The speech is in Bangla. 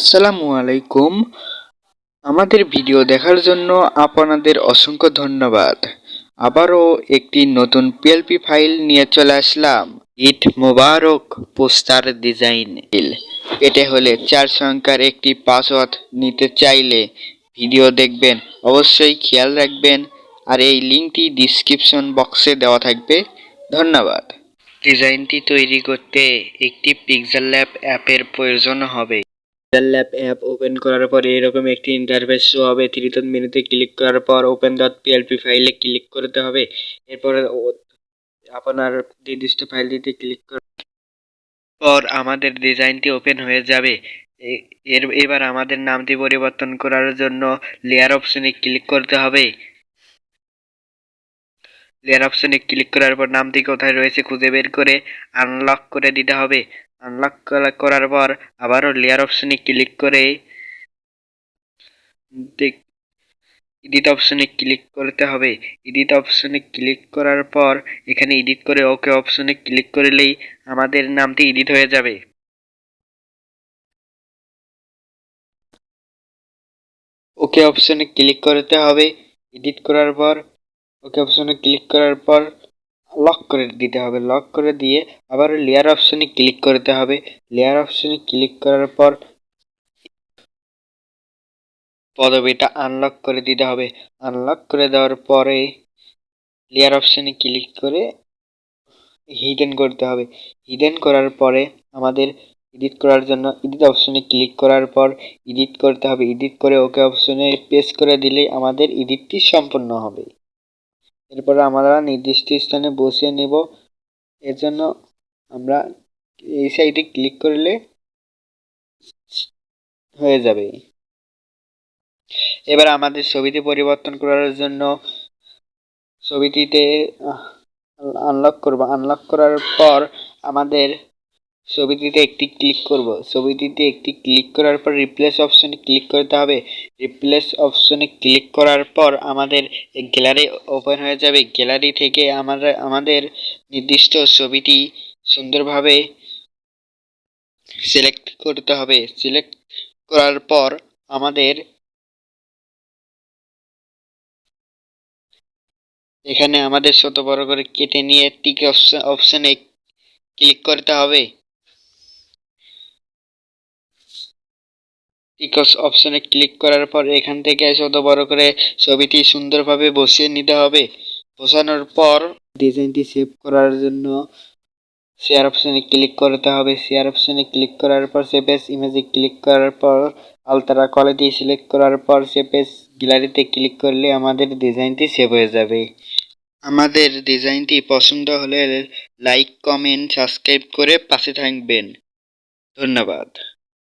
আসসালামু আলাইকুম। আমাদের ভিডিও দেখার জন্য আপনাদের অসংখ্য ধন্যবাদ। আবারও একটি নতুন পিএলপি ফাইল নিয়ে চলে আসলাম। ইট মোবারক পোস্টার ডিজাইন। এটা হলে চার সংখ্যার একটি পাসওয়ার্ড নিতে চাইলে ভিডিও দেখবেন। অবশ্যই খেয়াল রাখবেন। আর এই লিঙ্কটি ডিসক্রিপশন বক্সে দেওয়া থাকবে। ধন্যবাদ। ডিজাইনটি তৈরি করতে একটি পিক্সেল ল্যাব অ্যাপের প্রয়োজন হবে। ল্যাব অ্যাপ ওপেন করার পর এরকম একটি ইন্টারফেস শো হবে। থ্রি ডট মেনুতে ক্লিক করার পর ওপেন ডট পিএলপি ফাইলে ক্লিক করতে হবে। এরপর আপনার নির্দিষ্ট ফাইলটিতে ক্লিক করার পর আমাদের ডিজাইনটি ওপেন হয়ে যাবে। এর এবার আমাদের নামটি পরিবর্তন করার জন্য লেয়ার অপশনে ক্লিক করতে হবে। লেয়ার অপশনে ক্লিক করার পর নামটি কোথায় রয়েছে খুঁজে বের করে আনলক করে দিতে হবে। আনলক করার পর আবারও লেয়ার অপশনে ক্লিক করে এডিট অপশনে ক্লিক করতে হবে। এডিট অপশনে ক্লিক করার পর এখানে এডিট করে ওকে অপশনে ক্লিক করলেই আমাদের নামটি এডিট হয়ে যাবে। ওকে অপশনে ক্লিক করতে হবে। এডিট করার পর ওকে অপশনে ক্লিক করার পর লক করে দিতে হবে। লক করে দিয়ে আবার লেয়ার অপশনে ক্লিক করতে হবে। লেয়ার অপশনে ক্লিক করার পর পদবিটা আনলক করে দিতে হবে। আনলক করে দেওয়ার পরে লেয়ার অপশনে ক্লিক করে হিডেন করতে হবে। হিডেন করার পরে আমাদের এডিট করার জন্য এডিট অপশনে ক্লিক করার পর এডিট করতে হবে। এডিট করে ওকে অপশনে প্রেস করে দিলেই আমাদের এডিটটি সম্পূর্ণ হবে। এরপর আমরা নির্দিষ্ট স্থানে বসিয়ে নেব। এর জন্য আমরা এই সাইডে ক্লিক করলে হয়ে যাবে। এবার আমাদের ছবিটি পরিবর্তন করার জন্য ছবিটিতে আনলক করব। আনলক করার পর আমাদের ছবিটিতে একটি ক্লিক করব। ছবিটিতে একটি ক্লিক করার পর রিপ্লেস অপশনে ক্লিক করতে হবে। রিপ্লেস অপশনে ক্লিক করার পর আমাদের গ্যালারি ওপেন হয়ে যাবে। গ্যালারি থেকে আমরা, আমাদের নির্দিষ্ট ছবিটি সুন্দরভাবে সিলেক্ট করতে হবে। সিলেক্ট করার পর আমাদের এখানে আমাদের ছোট বড় করে কেটে নিয়ে টিক অপশনে ক্লিক করতে হবে। টিক অপশনে ক্লিক করার পর এখান থেকে ছোট বড় করে ছবিটি সুন্দরভাবে বসিয়ে নিতে হবে। বসানোর পর ডিজাইনটি সেভ করার জন্য শেয়ার অপশনে ক্লিক করতে হবে। শেয়ার অপশনে ক্লিক করার পর সেভেস ইমেজে ক্লিক করার পর আলতারা কোয়ালিটি সিলেক্ট করার পর সেভেস গ্যালারিতে ক্লিক করলে আমাদের ডিজাইনটি সেভ হয়ে যাবে। আমাদের ডিজাইনটি পছন্দ হলে লাইক কমেন্ট সাবস্ক্রাইব করে পাশে থাকবেন। ধন্যবাদ।